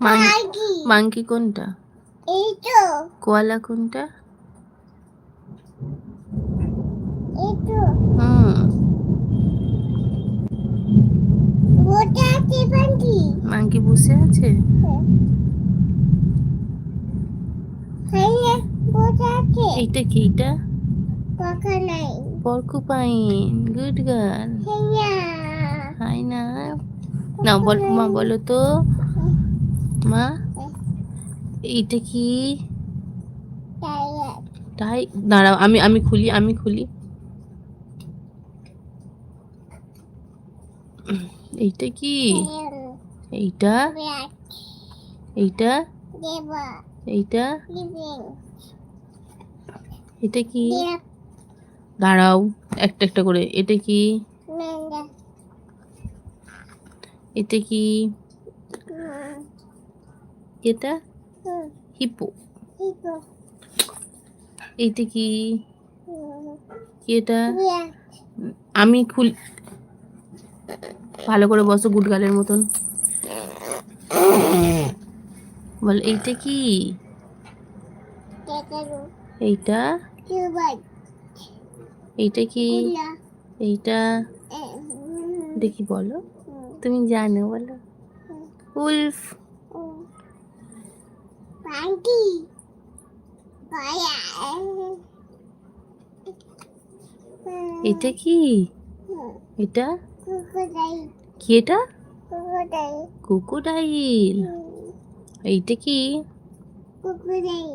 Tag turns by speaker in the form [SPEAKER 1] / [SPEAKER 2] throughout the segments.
[SPEAKER 1] Monkey monkey কোনটা? কোয়ালা কোনটা?
[SPEAKER 2] এই তো।
[SPEAKER 1] হুম।
[SPEAKER 2] ওটা আছে বান্টি
[SPEAKER 1] মাংকি বসে আছে?
[SPEAKER 2] হ্যাঁ।
[SPEAKER 1] এইটা কি
[SPEAKER 2] নাই।
[SPEAKER 1] Porcupine good girl.
[SPEAKER 2] হ্যাঁ।
[SPEAKER 1] হাই না। না, বল, মা, বলো তো। মা, এইটা কি?
[SPEAKER 2] তাই
[SPEAKER 1] দাঁড়াও, আমি আমি খুলি আমি খুলি। এইটা কি? এইটা? এইটা? এইটা? এটা কি? দাঁড়াও, একটা একটা করে। এটা কি? এটা কি এটা? হিপো। কি কি এটা? আমি খুল ভালো করে বসো গুটগালের মতন। বল, এইটা কি? এইটা? এইটা কি? এইটা? দেখি বলো। তুমি জানো বলো। উলফ।
[SPEAKER 2] বায়া
[SPEAKER 1] এটা কি? এটা? কি এটা? কুকুডাইল এইটা কি?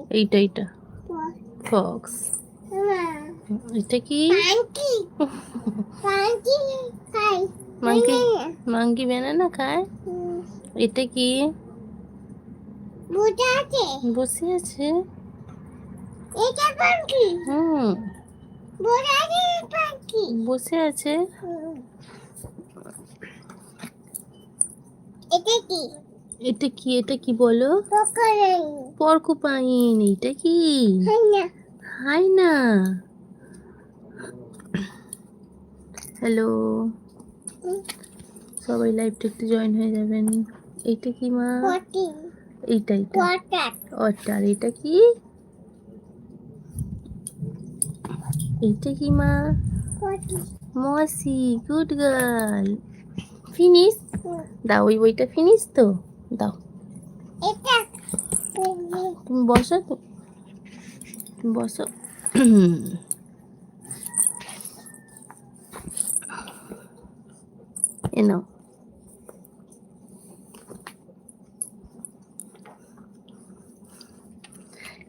[SPEAKER 1] এইটা এইটা। ফক্স। এটা কি? মাংকি ব্যানানা খায়? এটা কি?
[SPEAKER 2] বুটা আছে?
[SPEAKER 1] বসে আছে?
[SPEAKER 2] এটা বান্টি
[SPEAKER 1] হুম।
[SPEAKER 2] আছে বান্টি
[SPEAKER 1] বসে আছে?
[SPEAKER 2] এটা কি?
[SPEAKER 1] এটা কি? এটা কি বলো? পরকুপাইন এইটা কি? হাই না হ্যালো। সবাই লাইভটা একটু জয়েন হয়ে যাবেন। এইটা কি মা? এইটা এইটা। আচ্ছা এটা কি? এইটা কি মা? মসি গুড গার্ল ফিনিশ দাও ওই বইটা ফিনিশ তো? দাও। তুমি বসো তুমি বসো। এ নাও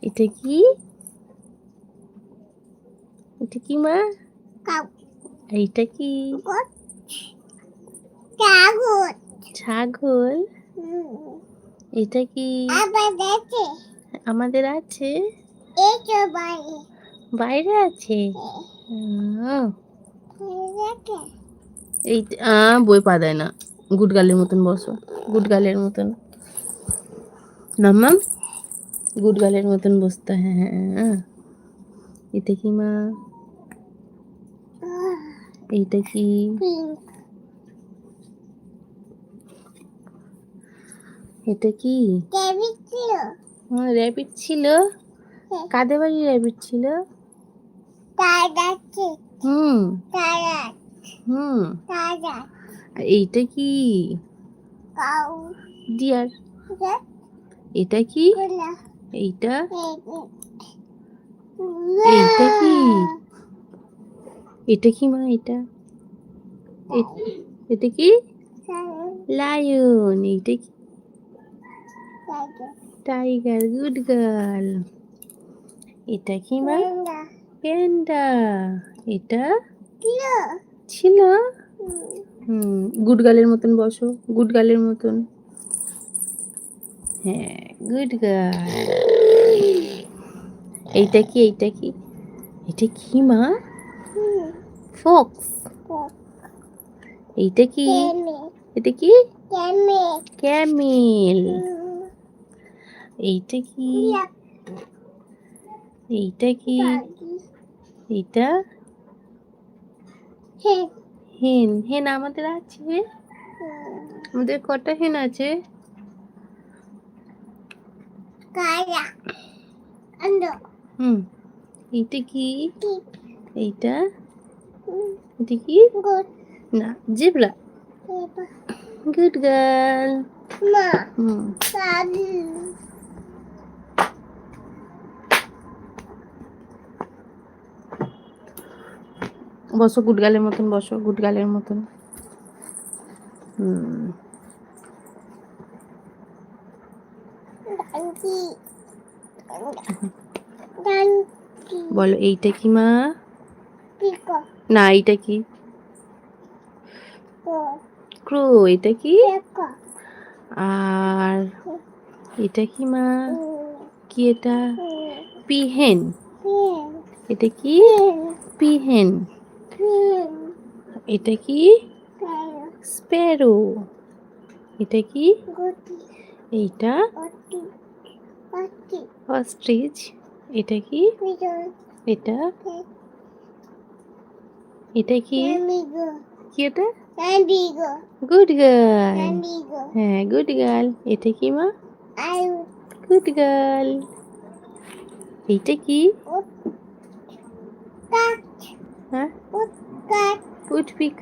[SPEAKER 1] এটা কি এটা কি মা এইটা কি
[SPEAKER 2] কাগজ
[SPEAKER 1] ছাগল এটা কি আমাদের আছে
[SPEAKER 2] বাইরে
[SPEAKER 1] আছে এই বই পা দেয় না। গুটগালের মতন বসো। গুটগালের মতন। না গুটগালের মতন বসতে হ্যাঁ হ্যাঁ এটা কি মা? এইটা কি? এটা কি?
[SPEAKER 2] কেবিট ছিল
[SPEAKER 1] র্যাবিট ছিল। কাদের বাড়ি র্যাবিট ছিল? হুম। হুম। আর এইটা কি? ডিয়ার। এটা কি? এইটা?
[SPEAKER 2] এইটা
[SPEAKER 1] কি? এটা কি মা এটা? এটা কি? লায়ন। এইটা কি? Tiger good girl. এটা কি মা? প্যান্ডা। এটা? ছিল? হুম গুড গার্লের মতন বসো গুড গার্লের মতন। হ্যাঁ গুড গার্ল এইটা কি এইটা কি? এটা কি, মা? ফক্স। এইটা কি? এটা কি? ক্যামেল। এইটা কি? এইটা কি? এইটা? হেন হেন আমাদের আছে? আমাদের কটা হেন আছে? হুম এইটা কি? এইটা? এটা কি? না
[SPEAKER 2] এবা
[SPEAKER 1] গুড গার্ল।
[SPEAKER 2] মা।
[SPEAKER 1] হুম। বসো গুড গার্লের মতন বসো গুড গার্লের মতন। হুম। বলো এইটা কি মা? না এইটা কি? ক্রো। এটা কি? আর এটা কি মা? কি এটা? পিহেন। এটা কি? পিহেন। এটা কি? স্প্যারো এটা কি? এইটা? অস্ট্রিচ এটা কি? এটা? এটা কি? কি এটা গুড গার্ল হ্যাঁ গুড গার্ল এটা কি মা?
[SPEAKER 2] আই
[SPEAKER 1] গুড গার্ল এইটা কি? হ্যাঁ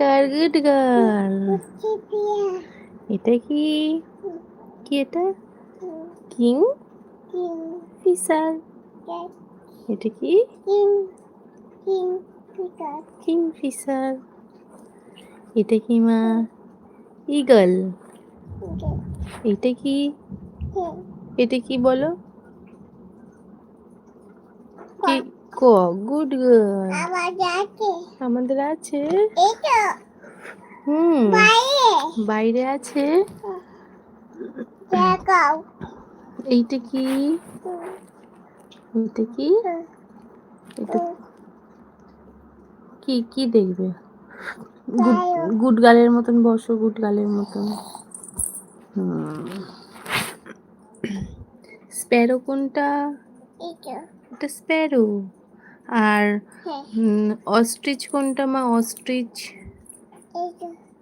[SPEAKER 2] কাট
[SPEAKER 1] গুড গার্ল এটা কি? কি এটা? কিং ফিসার এটা কি?
[SPEAKER 2] কিং কিং
[SPEAKER 1] ফিসার এটা কি মা? ইগল এটা কি? এটা কি বলো? কি গুড গার্ল আমাদের আছে। হুম।
[SPEAKER 2] বাইরে।
[SPEAKER 1] আছে? এইটা কি? এটা কি? এটা কি কি দেখবে? গুড- গালের মতন বসো গুড গালের মতন। স্প্যারো কোনটা?
[SPEAKER 2] এটা
[SPEAKER 1] স্প্যারো। আর
[SPEAKER 2] হ্যাঁ।
[SPEAKER 1] অস্ট্রিচ কোনটা মা? অস্ট্রিচ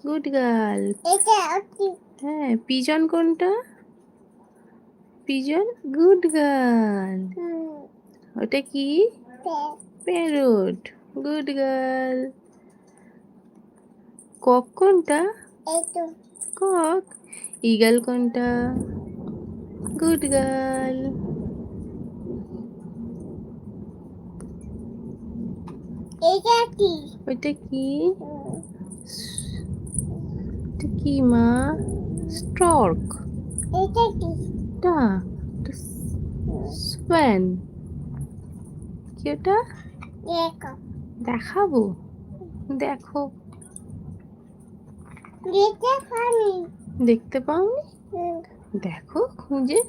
[SPEAKER 1] গুড গার্ল হ্যাঁ পিজন কোনটা? পিজন গুড গার্ল ওটা কি? প্যারট গুড গার্ল কক কোনটা? কক ইগল কোনটা? গুড গার্ল
[SPEAKER 2] এটা কি?
[SPEAKER 1] ওইটা কি? এটা কি মা? স্টর্ক।
[SPEAKER 2] এটা কি?
[SPEAKER 1] টা স্প্যান কি ওটা?
[SPEAKER 2] দেখো
[SPEAKER 1] দেখাবো? দেখো।
[SPEAKER 2] দেখতে
[SPEAKER 1] পাওনি। দেখো খুঁজে।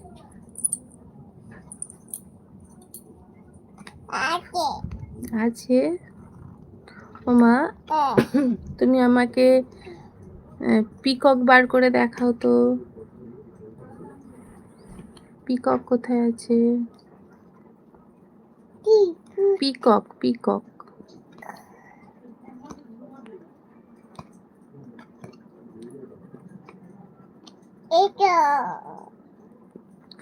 [SPEAKER 2] আছে।
[SPEAKER 1] আছে ও। মা
[SPEAKER 2] হ্যাঁ
[SPEAKER 1] তুমি আমাকে পিকক বার করে দেখাও তো। পিকক কোথায় আছে? Peacock peacock.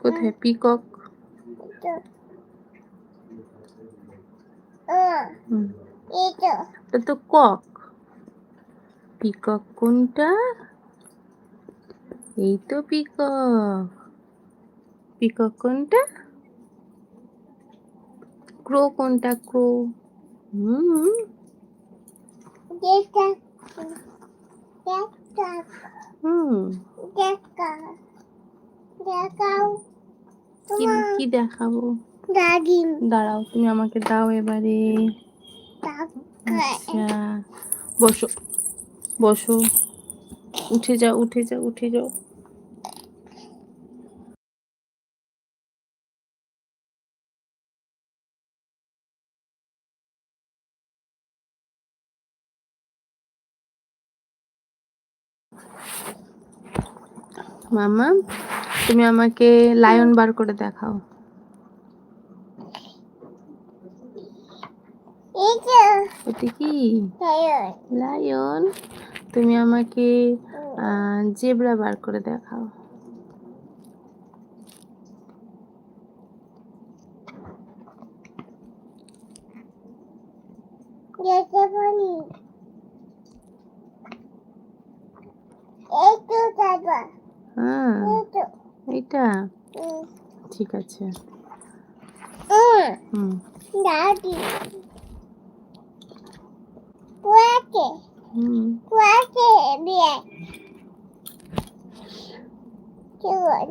[SPEAKER 1] কোথায়? পিকক? হুম,
[SPEAKER 2] এটা
[SPEAKER 1] ওটা তো কক পিকক কোনটা এই তো পিকক পিকক কোনটা ক্রো কোনটা ক্রো হুম
[SPEAKER 2] দেখা দেখা
[SPEAKER 1] হুম
[SPEAKER 2] দেখা দেখাও
[SPEAKER 1] কি কি দেখাবো
[SPEAKER 2] দাদিম
[SPEAKER 1] দাঁড়াও তুমি আমাকে দাও এবারে আচ্ছা। বসো। বসো। উঠে যাও উঠে যাও উঠে যাও। মামা, তুমি আমাকে লায়ন বার করে দেখাও।
[SPEAKER 2] এটা
[SPEAKER 1] কি? লায়ন তুমি আমাকে জেব্রা বার করে দেখাও। হ্যাঁ এইটা? ঠিক আছে।
[SPEAKER 2] হুম
[SPEAKER 1] হুম।
[SPEAKER 2] দাদি কুয়াকে
[SPEAKER 1] হুম
[SPEAKER 2] কুয়াকে বিয়ে কি বল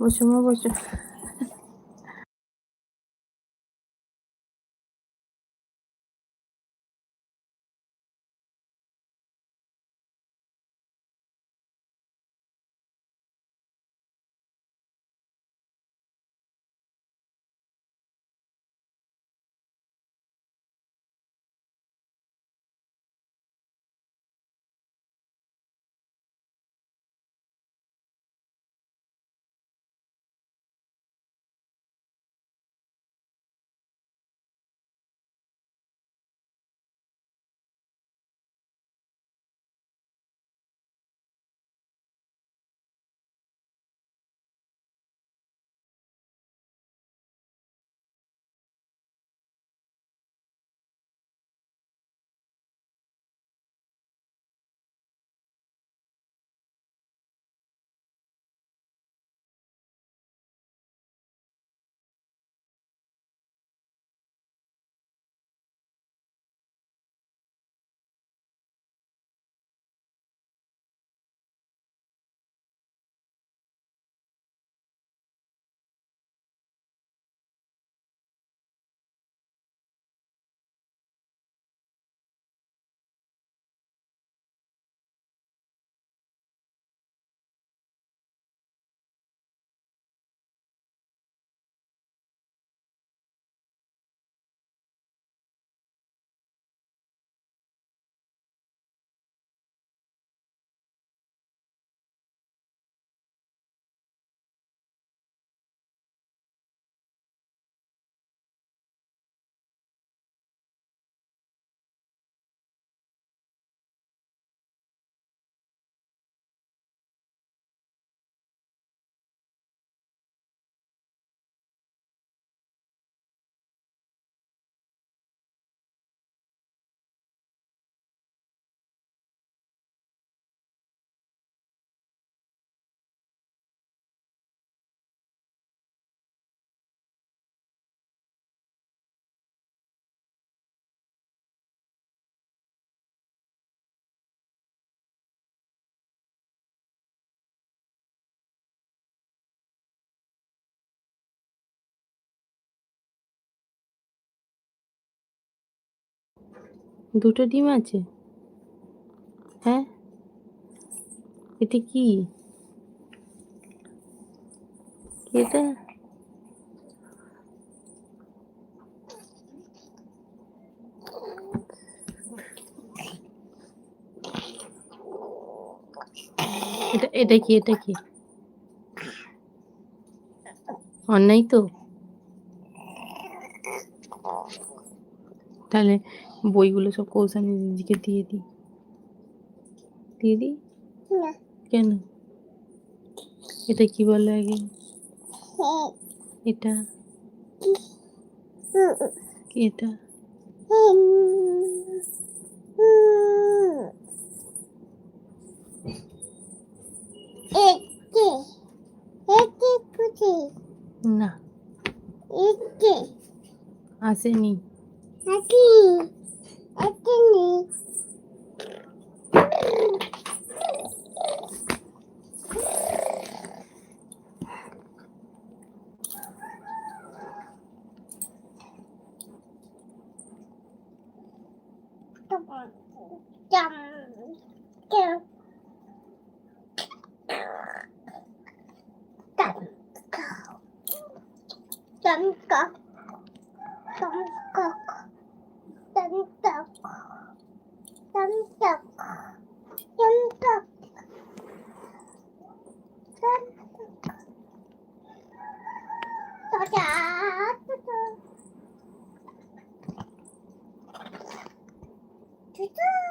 [SPEAKER 1] লিওপার্ড কোনটা বসো মা দুটো ডিম আছে? হ্যাঁ? এটা কি? এটা? এটা এটা কি এটা কি? অন্যায় তো? তাহলে বইগুলো সব কৌশানী দিদিকে দিয়ে দিই। দিয়ে দিই?
[SPEAKER 2] না।
[SPEAKER 1] কেন? এটা কি বলে আগে? এটা? কি এটা না।
[SPEAKER 2] একটি
[SPEAKER 1] আসেনি।
[SPEAKER 2] একটি
[SPEAKER 1] 보자. 두두. 두두.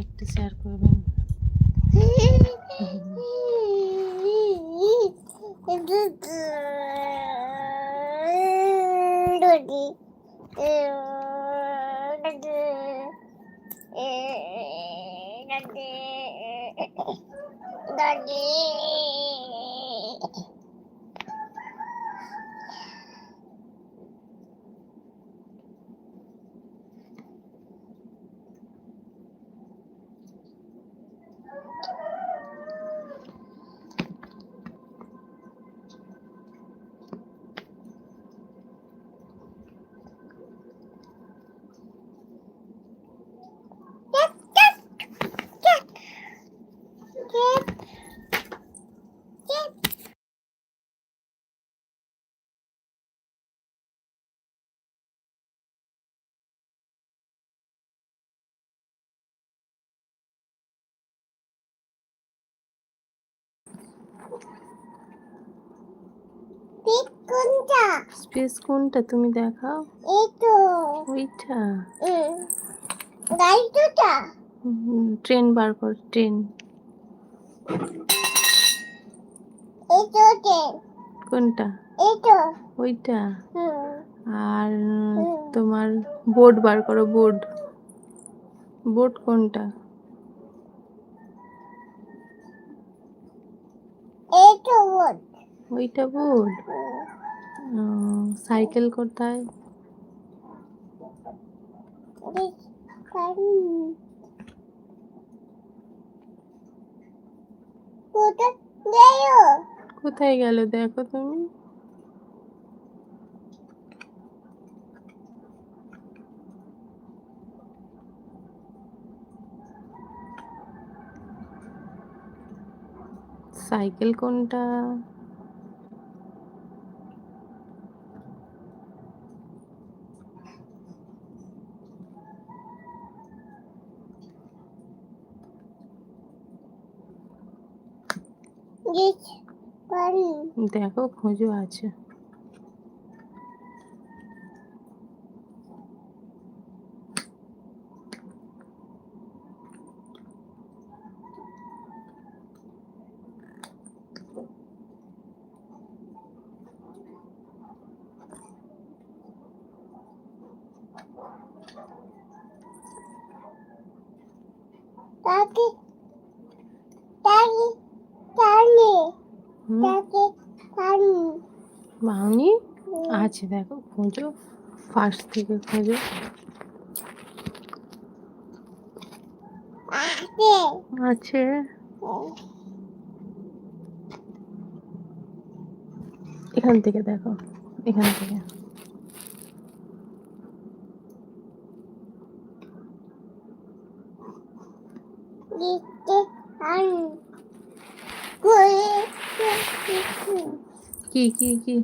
[SPEAKER 1] লাইকটা শেয়ার করবেন
[SPEAKER 2] Daddy. Pick কোনটা?
[SPEAKER 1] স্পেস কোনটা তুমি দেখাও।
[SPEAKER 2] এই তো
[SPEAKER 1] ওইটা।
[SPEAKER 2] হুম গাড়ি দুটা
[SPEAKER 1] ট্রেন বার কর ট্রেন।
[SPEAKER 2] এই তো ট্রেন।
[SPEAKER 1] কোনটা?
[SPEAKER 2] এই তো
[SPEAKER 1] ওইটা আর তোমার বোর্ড বার করো বোর্ড। বোর্ড কোনটা?
[SPEAKER 2] এই তো বোর্ড।
[SPEAKER 1] ওইটা বোর্ড? সাইকেল কোথায়? কোথায় গেল দেখো তুমি? সাইকেল কোনটা? দেখো খোঁজো আছে।
[SPEAKER 2] টানি
[SPEAKER 1] বাউনি আছে দেখো খোঁজো ফার্স্ট থেকে খোঁজো।
[SPEAKER 2] আছে।
[SPEAKER 1] এখান থেকে দেখো এখান থেকে। কি কি কি?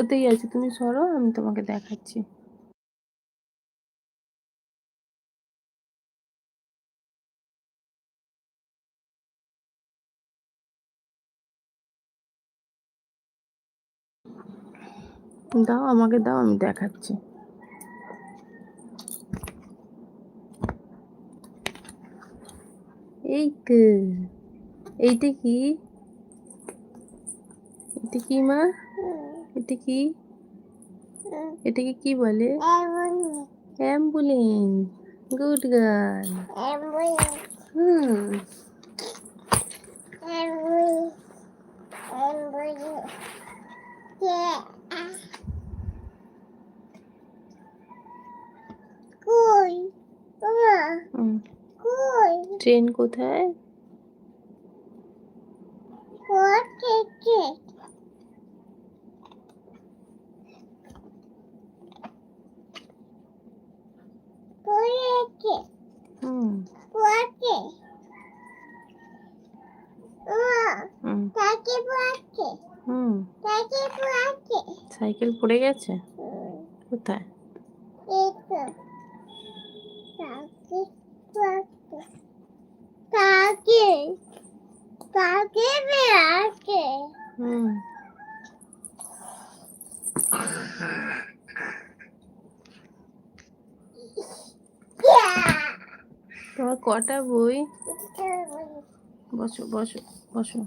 [SPEAKER 1] ওতেই আছে তুমি সরো আমি তোমাকে দেখাচ্ছি। দাও আমাকে দাও আমি দেখাচ্ছি। এই তো এইটা কি? এটা কি মা? এটা কি? এটাকে কি বলে? অ্যাম্বুলেন্স গুড গার্ল হুম
[SPEAKER 2] ট্রেন কোথায়? সাইকেল পড়ে গেছে কোথায়.
[SPEAKER 3] Taki. Taki Buaki.
[SPEAKER 2] হুম তোমার কটা বই? বসো বসো বসো।